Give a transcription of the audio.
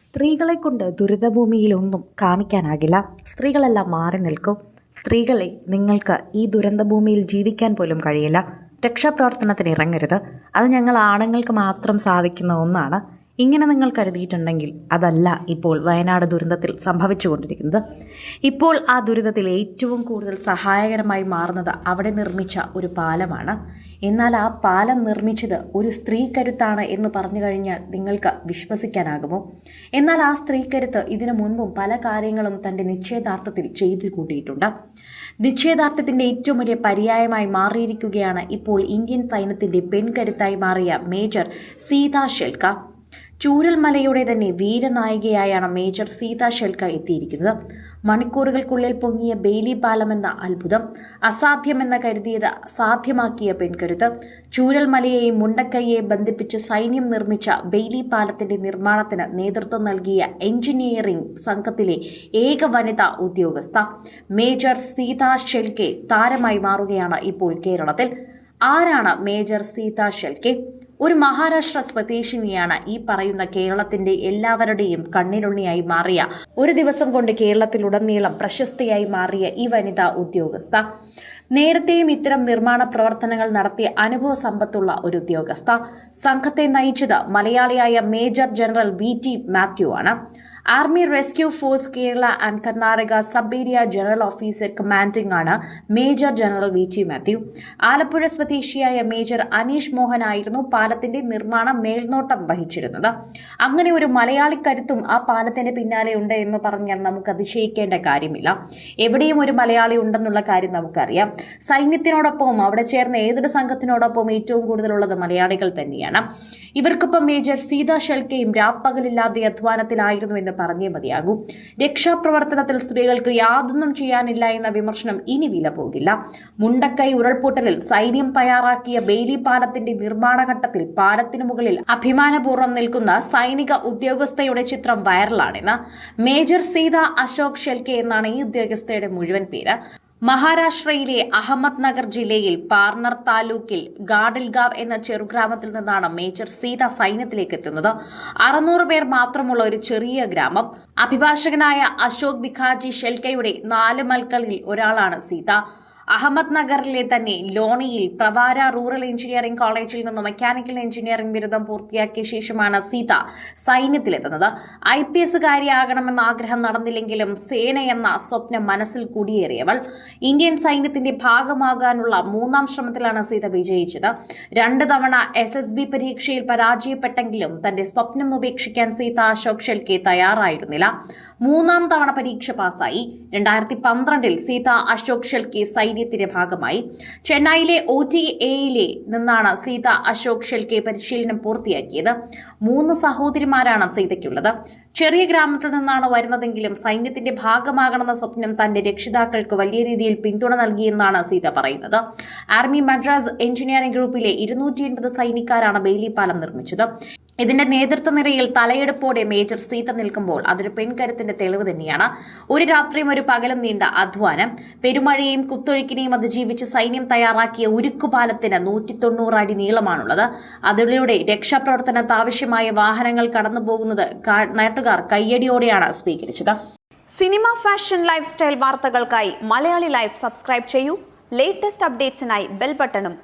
സ്ത്രീകളെ കൊണ്ട് ദുരിതഭൂമിയിലൊന്നും കാണിക്കാനാകില്ല. സ്ത്രീകളെല്ലാം മാറി നിൽക്കും. സ്ത്രീകളെ നിങ്ങൾക്ക് ഈ ദുരന്തഭൂമിയിൽ ജീവിക്കാൻ പോലും കഴിയില്ല. രക്ഷാപ്രവർത്തനത്തിന് ഇറങ്ങരുത്. അത് ഞങ്ങൾ ആണുങ്ങൾക്ക് മാത്രം സാധിക്കുന്ന ഒന്നാണ്. ഇങ്ങനെ നിങ്ങൾ കരുതിയിട്ടുണ്ടെങ്കിൽ അതല്ല ഇപ്പോൾ വയനാട് ദുരന്തത്തിൽ സംഭവിച്ചുകൊണ്ടിരിക്കുന്നത്. ഇപ്പോൾ ആ ദുരിതത്തിൽ ഏറ്റവും കൂടുതൽ സഹായകരമായി മാറുന്നത് അവിടെ നിർമ്മിച്ച ഒരു പാലമാണ്. എന്നാൽ ആ പാലം നിർമ്മിച്ചത് ഒരു സ്ത്രീ കരുത്താണ് എന്ന് പറഞ്ഞു കഴിഞ്ഞാൽ നിങ്ങൾക്ക് വിശ്വസിക്കാനാകുമോ? എന്നാൽ ആ സ്ത്രീ കരുത്ത് ഇതിനു മുൻപും പല കാര്യങ്ങളും തന്റെ നിശ്ചയദാർത്ഥത്തിൽ ചെയ്തു കൂട്ടിയിട്ടുണ്ട്. നിശ്ചയദാർത്ഥത്തിന്റെ ഏറ്റവും വലിയ പര്യായമായി മാറിയിരിക്കുകയാണ് ഇപ്പോൾ ഇന്ത്യൻ സൈന്യത്തിന്റെ പെൺകരുത്തായി മാറിയ മേജർ സീതാ ഷെൽക്ക. ചൂരൽമലയുടെ തന്നെ വീരനായികയായാണ് മേജർ സീത ഷെൽക്ക എത്തിയിരിക്കുന്നത്. മണിക്കൂറുകൾക്കുള്ളിൽ പൊങ്ങിയ ബെയിലി പാലം എന്ന അത്ഭുതം അസാധ്യമെന്ന് കരുതിയത് സാധ്യമാക്കിയ പെൺകരുത്ത്. ചൂരൽമലയെയും മുണ്ടക്കൈയെ ബന്ധിപ്പിച്ച് സൈന്യം നിർമ്മിച്ച ബെയിലി പാലത്തിന്റെ നിർമ്മാണത്തിന് നേതൃത്വം നൽകിയ എഞ്ചിനീയറിംഗ് സംഘത്തിലെ ഏക വനിതാ ഉദ്യോഗസ്ഥ മേജർ സീത ഷെൽക്കെ താരമായി മാറുകയാണ് ഇപ്പോൾ കേരളത്തിൽ. ആരാണ് മേജർ സീത ഷെൽക്കെ? ഒരു മഹാരാഷ്ട്ര സ്വദേശിനിയാണ് ഈ പറയുന്ന കേരളത്തിന്റെ എല്ലാവരുടെയും കണ്ണിലുണ്ണിയായി മാറിയ ഒരു ദിവസം കൊണ്ട് കേരളത്തിലുടനീളം പ്രശസ്തിയായി മാറിയ ഈ വനിതാ ഉദ്യോഗസ്ഥ. നേരത്തെയും ഇത്തരം നിർമ്മാണ പ്രവർത്തനങ്ങൾ നടത്തിയ അനുഭവ സമ്പത്തുള്ള ഒരു ഉദ്യോഗസ്ഥ. സംഘത്തെ നയിച്ചത് മലയാളിയായ major general V T Mathew ആണ്. Army rescue force Kerala and Karnataka sub area general officer commanding ആണ് major general V T Mathew. Alappuzha സ്വദേശിയായ മേജർ അനീഷ് മോഹൻ ആയിരുന്നു പാലത്തിന്റെ നിർമ്മാണ മേൽനോട്ടം വഹിച്ചിരുന്നത്. അങ്ങനെ ഒരു മലയാളി കരുത്തും ആ പാലത്തിന്റെ പിന്നാലെ ഉണ്ട് എന്ന് പറഞ്ഞാൽ നമുക്ക് അതിശയിക്കേണ്ട കാര്യമില്ല. എവിടെയും ഒരു മലയാളി ഉണ്ടെന്നുള്ള കാര്യം നമുക്കറിയാം. സൈന്യത്തിനോടൊപ്പം അവിടെ ചേർന്ന ഏതൊരു സംഘത്തിനോടൊപ്പം ഏറ്റവും കൂടുതലുള്ളത് മലയാളികൾ തന്നെയാണ്. ഇവർക്കൊപ്പം മേജർ സീത ഷെൽക്കയും രാപ്പകലില്ലാതെ അധ്വാനത്തിലായിരുന്നു എന്ന് പറഞ്ഞേ മതിയാകൂ. രക്ഷാപ്രവർത്തനത്തിൽ സ്ത്രീകൾക്ക് യാതൊന്നും ചെയ്യാനില്ല എന്ന വിമർശനം ഇനി വില പോകില്ല. മുണ്ടക്കൈ ഉരുൾപൊട്ടലിൽ സൈന്യം തയ്യാറാക്കിയ ബെയിലി പാലത്തിന്റെ നിർമ്മാണ ഘട്ടത്തിൽ പാലത്തിനു മുകളിൽ അഭിമാനപൂർവം നിൽക്കുന്ന സൈനിക ഉദ്യോഗസ്ഥയുടെ ചിത്രം വൈറലാണെന്ന് മേജർ സീത അശോക് ഷെൽക്കെ എന്നാണ് ഈ ഉദ്യോഗസ്ഥയുടെ മുഴുവൻ പേര്. മഹാരാഷ്ട്രയിലെ അഹമ്മദ് നഗർ ജില്ലയിൽ പാർണർ താലൂക്കിൽ ഗാഡിൽഗാവ് എന്ന ചെറുഗ്രാമത്തിൽ നിന്നാണ് മേജർ സീത സൈന്യത്തിലേക്ക് എത്തുന്നത്. അറുന്നൂറ് പേർ മാത്രമുള്ള ഒരു ചെറിയ ഗ്രാമം. അഭിഭാഷകനായ അശോക് ബിഖാജി ഷെൽക്കയുടെ നാല് മൽക്കളിൽ ഒരാളാണ് സീത. അഹമ്മദ് നഗറിലെ തന്നെ ലോണിയിൽ പ്രവാര റൂറൽ എഞ്ചിനീയറിംഗ് കോളേജിൽ നിന്ന് മെക്കാനിക്കൽ എഞ്ചിനീയറിംഗ് ബിരുദം പൂർത്തിയാക്കിയ ശേഷമാണ് സീത സൈന്യത്തിലെത്തുന്നത്. ഐ പി എസുകാരിയാകണമെന്ന ആഗ്രഹം നടന്നില്ലെങ്കിലും സേന എന്ന സ്വപ്നം മനസ്സിൽ കുടിയേറിയവൾ. ഇന്ത്യൻ സൈന്യത്തിന്റെ ഭാഗമാകാനുള്ള മൂന്നാം ശ്രമത്തിലാണ് സീത വിജയിച്ചത്. രണ്ട് തവണ എസ് എസ് ബി പരീക്ഷയിൽ പരാജയപ്പെട്ടെങ്കിലും തന്റെ സ്വപ്നം ഉപേക്ഷിക്കാൻ സീത അശോക് ഷെൽക്കെ തയ്യാറായിരുന്നില്ല. മൂന്നാം തവണ പരീക്ഷ പാസായി രണ്ടായിരത്തി പന്ത്രണ്ടിൽ സീത അശോക് ഷെൽക്കെ സൈന്യത്തിന്റെ ഭാഗമായി ചെന്നൈയിലെ ഒ ടി എയിലെ നിന്നാണ് സീത അശോക് ഷെൽക്കെ പരിശീലനം പൂർത്തിയാക്കിയത്. മൂന്ന് സഹോദരിമാരാണ് സീതയ്ക്കുള്ളത്. ചെറിയ ഗ്രാമത്തിൽ നിന്നാണ് വരുന്നതെങ്കിലും സൈന്യത്തിന്റെ ഭാഗമാകണമെന്ന സ്വപ്നം തന്റെ രക്ഷിതാക്കൾക്ക് വലിയ രീതിയിൽ പിന്തുണ നൽകിയെന്നാണ് സീത പറയുന്നത്. ആർമി മദ്രാസ് എഞ്ചിനീയറിംഗ് ഗ്രൂപ്പിലെ ഇരുന്നൂറ്റി എൺപത് സൈനിക്കാരാണ് ബെയിലി പാലം നിർമ്മിച്ചത്. ഇതിന്റെ നേതൃത്വ നിരയിൽ തലയെടുപ്പോടെ മേജർ സീത നിൽക്കുമ്പോൾ അതൊരു പെൺകരുത്തിന്റെ തെളിവ് തന്നെയാണ്. ഒരു രാത്രിയും ഒരു പകലും നീണ്ട അധ്വാനം. പെരുമഴയും കുത്തൊഴുക്കിനെയും അതിജീവിച്ച് സൈന്യം തയ്യാറാക്കിയ ഉരുക്കുപാലത്തിന് നൂറ്റി തൊണ്ണൂറ് അടി നീളമാണുള്ളത്. അതിലൂടെ രക്ഷാപ്രവർത്തനത്ത് ആവശ്യമായ വാഹനങ്ങൾ കടന്നുപോകുന്നത് നാട്ടുകാർ കയ്യടിയോടെയാണ് സ്വീകരിച്ചത്. സിനിമ ഫാഷൻ ലൈഫ് സ്റ്റൈൽ വാർത്തകൾക്കായി മലയാളി ലൈഫ് സബ്സ്ക്രൈബ് ചെയ്യൂ. ലേറ്റസ്റ്റ് അപ്ഡേറ്റ്സിനായി ബെൽ ബട്ടണും